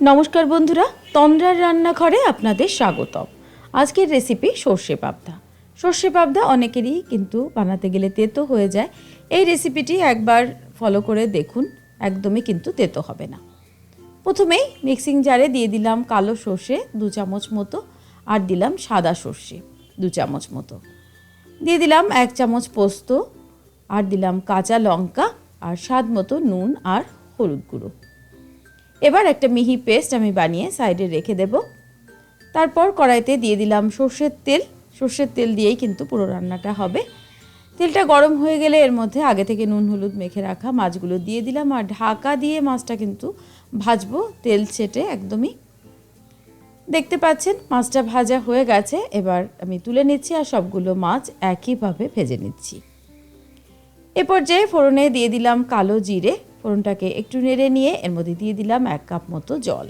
নমস্কার বন্ধুরা, তন্দ্রার রান্নাঘরে আপনাদের স্বাগতম। আজকের রেসিপি সর্ষে পাবদা। সর্ষে পাবদা অনেকেরই কিন্তু বানাতে গেলে তেতো হয়ে যায়। এই রেসিপিটি একবার ফলো করে দেখুন, একদমই কিন্তু তেতো হবে না। প্রথমেই মিক্সিং জারে দিয়ে দিলাম কালো সর্ষে দু চামচ মতো আর দিলাম সাদা সর্ষে দু চামচ মতো। দিয়ে দিলাম এক চামচ পোস্ত আর দিলাম কাঁচা লঙ্কা আর স্বাদ মতো নুন আর হলুদ গুঁড়ো। এবার একটা মিহি পেস্ট আমি বানিয়ে সাইডে রেখে দেব। তারপর কড়াইতে দিয়ে দিলাম সর্ষের তেল। সর্ষের তেল দিয়েই কিন্তু পুরো রান্নাটা হবে। তেলটা গরম হয়ে গেলে এর মধ্যে আগে থেকে নুন, হলুদ মেখে রাখা মাছগুলো দিয়ে দিলাম আর ঢাকা দিয়ে মাছটা কিন্তু ভাজবো তেল ছেটে একদমই। দেখতে পাচ্ছেন মাছটা ভাজা হয়ে গেছে। এবার আমি তুলে নিচ্ছি আর সবগুলো মাছ একইভাবে ভেজে নিচ্ছি। এ পর্যায়ে ফোড়নে দিয়ে দিলাম কালো জিরে। ফোড়নটাকে একটু নেড়ে নিয়ে এর মধ্যে দিয়ে দিলাম এক কাপ মতো জল।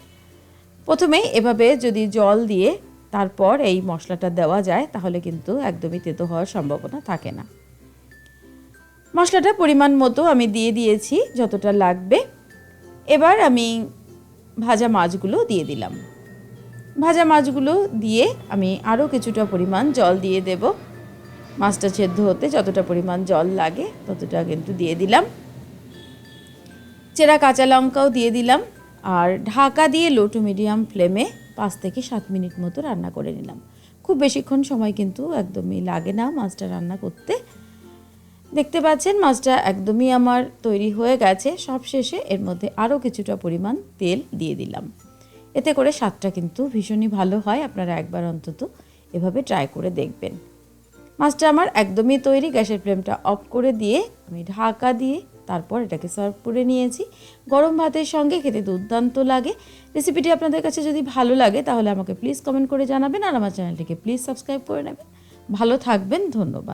প্রথমে এভাবে যদি জল দিয়ে তারপর এই মশলাটা দেওয়া যায়, তাহলে কিন্তু একদমই তেতো হওয়ার সম্ভাবনা থাকে না। মশলাটা পরিমাণ মতো আমি দিয়ে দিয়েছি, যতটা লাগবে। এবার আমি ভাজা মাছগুলো দিয়ে দিলাম। ভাজা মাছগুলো দিয়ে আমি আরও কিছুটা পরিমাণ জল দিয়ে দেব। মাছটা সেদ্ধ হতে যতটা পরিমাণ জল লাগে, ততটা কিন্তু দিয়ে দিলাম। চেরা কাঁচা লঙ্কাও দিয়ে দিলাম আর ঢাকা দিয়ে লো টু মিডিয়াম ফ্লেমে পাঁচ থেকে সাত মিনিট মতো রান্না করে নিলাম। খুব বেশিক্ষণ সময় কিন্তু একদমই লাগে না মাছটা রান্না করতে। দেখতে পাচ্ছেন মাছটা একদমই আমার তৈরি হয়ে গেছে। সব শেষে এর মধ্যে আরও কিছুটা পরিমাণ তেল দিয়ে দিলাম। এতে করে স্বাদটা কিন্তু ভীষণই ভালো হয়। আপনারা একবার অন্তত এভাবে ট্রাই করে দেখবেন। মাছটা আমার একদমই তৈরি। গ্যাসের ফ্লেমটা অফ করে দিয়ে আমি ঢাকা দিয়ে তারপর এটাকে সার্ভ করে নিয়েছি। গরম ভাতের সঙ্গে খেতে দুর্দান্ত লাগে। রেসিপিটি আপনাদের কাছে যদি ভালো লাগে, তাহলে আমাকে প্লিজ কমেন্ট করে জানাবেন আর আমার চ্যানেলটিকে প্লিজ সাবস্ক্রাইব করে নেবেন। ভালো থাকবেন, ধন্যবাদ।